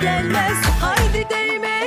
gelmez. Haydi değme.